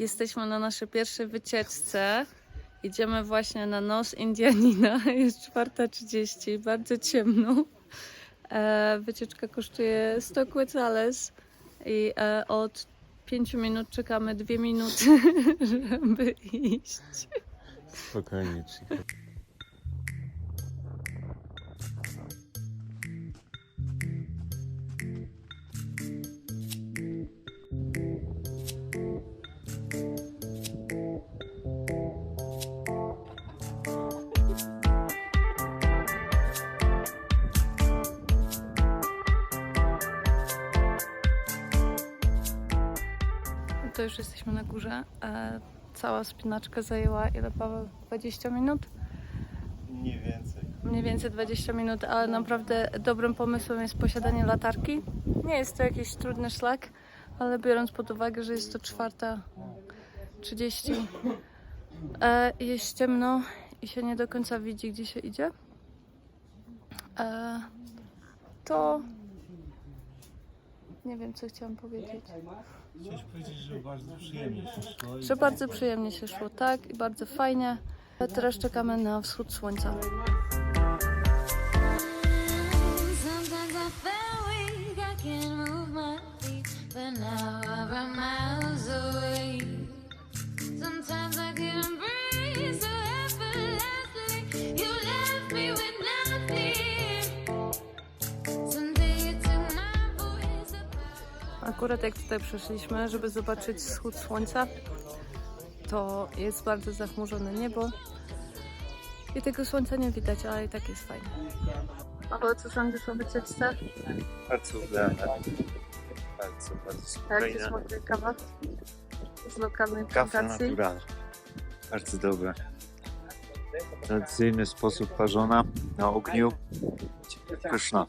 Jesteśmy na naszej pierwszej wycieczce. Idziemy właśnie na nos Indianina. Jest 4.30, bardzo ciemno. E, wycieczka kosztuje 100 quetzales i e, od 5 minut czekamy 2 minuty, żeby iść. Spokojnie, cicho. To już jesteśmy na górze. E, cała spinaczka zajęła ile Paweł? 20 minut? Mniej więcej. Mniej więcej 20 minut, ale naprawdę dobrym pomysłem jest posiadanie latarki. Nie jest to jakiś trudny szlak, ale biorąc pod uwagę, że jest to czwarta 30, e, jest ciemno i się nie do końca widzi, gdzie się idzie, e, to nie wiem, co chciałam powiedzieć. Chciałeś powiedzieć, że bardzo przyjemnie się szło. Że bardzo przyjemnie się szło, tak, i bardzo fajnie. A teraz czekamy na wschód słońca. Akurat jak tutaj przeszliśmy, żeby zobaczyć wschód słońca, to jest bardzo zachmurzone niebo i tego słońca nie widać, ale i tak jest fajnie. Paweł, co sądzisz o wycieczce? Bardzo udane. Bardzo, bardzo Jak spokojne. się smakuje kawa z lokalnej Kawa plantacji? naturalna. Bardzo dobre. Tradycyjny sposób parzona na ogniu. Pyszna.